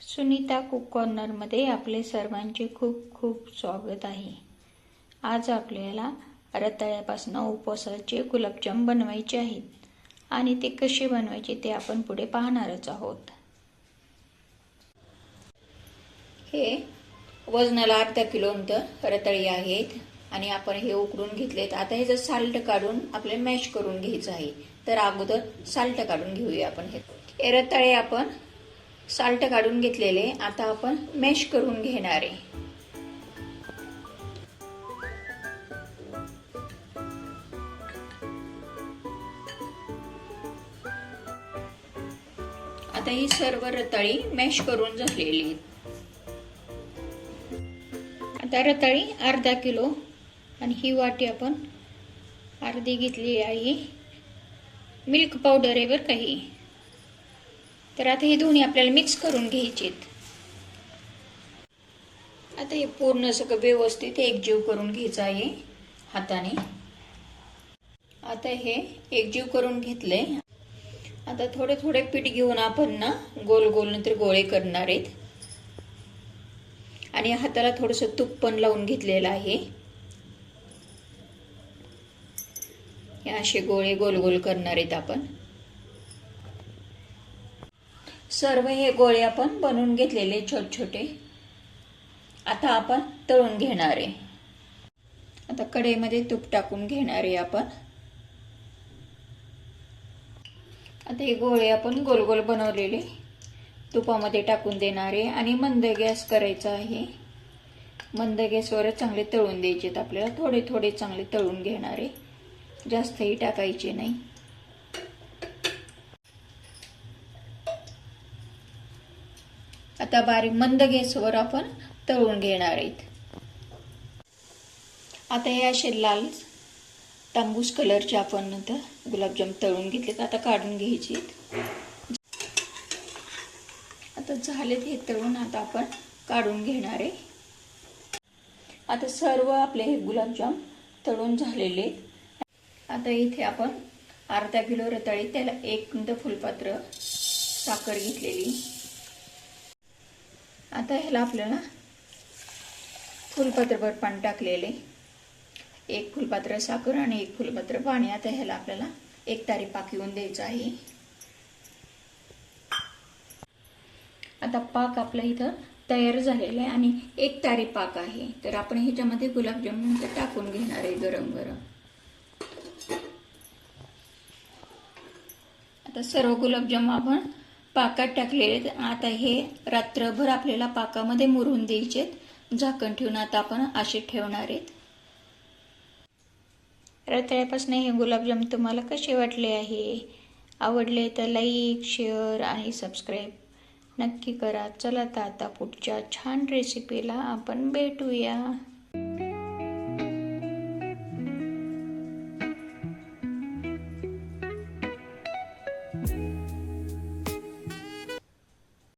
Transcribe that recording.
Sunita cook कॉर्नरमध्ये आपले सर्वांचे खूप खूप स्वागत आहे. आज आपल्याला रताळ्यापासून उपवासाचे गुलाबजाम बनवायचे आहेत आणि ते कसे बनवायचे ते आपण पुढे पाहणारच आहोत. हे वजनाला अर्धा किलोमीटर रताळी आहेत आणि आपण हे उकडून घेतलेत. आता हे जर साल्ट काढून आपले मॅश करून घ्यायचं आहे. तर अगोदर साल्ट काढून घेऊया आपण हे. हे रताळे आपण साल्ट काढून घेतलेले. आता आपण मॅश करून घेणार आहे. आता ही सर्व रताळी मॅश करून झालेली आहेत. आता रताळी अर्धा किलो. आणि ही वाटी आपण अर्धी घेतली आहे. मिल्क पावडर आहे बरं काही तर आता हे दोन्ही आपल्याला मिक्स करून घ्यायचेत. आता हे पूर्ण सगळं व्यवस्थित एकजीव करून घ्यायचं आहे हाताने. आता हे एकजीव करून घेतलंय. आता थोडे थोडे पीठ घेऊन आपण ना गोल गोल नंतर गोळे करणार आहेत. आणि हाताला थोडंसं तूप पण लावून घेतलेलं आहे. हे असे गोळे गोल गोल करणार आहेत आपण. सर्व हे गोळे आपण बनवून घेतलेले छोटे छोटे. आता आपण तळून घेणार आहे. आता कढईमध्ये तूप टाकून घेणार आहे आपण. आता हे गोळे आपण गोल गोल बनवलेले. तुपामध्ये टाकून देणार आहे आणि मंद गॅस करायचा आहे. मंद गॅसवरच चांगले तळून द्यायचे आपल्याला. थोडे थोडे चांगले तळून घेणार आहे. जास्तही टाकायचे नाही. आता बारीक मंद गॅसवर आपण तळून घेणार आहेत. आता हे असे लाल तांबूस कलरचे आपण नंतर गुलाबजाम तळून घेतलेत. आता काढून घ्यायचे झालेत हे तळून आता आपण काढून घेणार आहे. आता सर्व आपले हे गुलाबजाम तळून झालेले आता इथे आपण अर्धा किलो रताळी त्याला एक फुलपात्र साखर घेतलेली. आता ह्याला आपल्याला फुलपात्रभर पाणी टाकलेले. एक फुलपात्र साखर आणि एक फुलपात्र पाणी. आता ह्याला आपल्याला एक तारी पाक येऊन द्यायचं आहे. आता पाक आपला इथं तयार झालेला आहे आणि एक तारी पाक आहे. तर आपण ह्याच्यामध्ये गुलाबजामुन टाकून घेणार आहे गरम गरम. आता सर्व गुलाबजाम आपण पाकात टाकलेले आता हे रात्रभर आपल्याला पाकामध्ये मुरून द्यायचेत. झाकण ठेवून आता आपण असे ठेवणार आहेत. रात्रीपासून हे गुलाबजाम तुम्हाला कसे वाटले आहे? आवडले तर लाईक शेअर आणि सबस्क्राईब नक्की करा. चला तर आता पुढच्या छान रेसिपीला आपण भेटूया.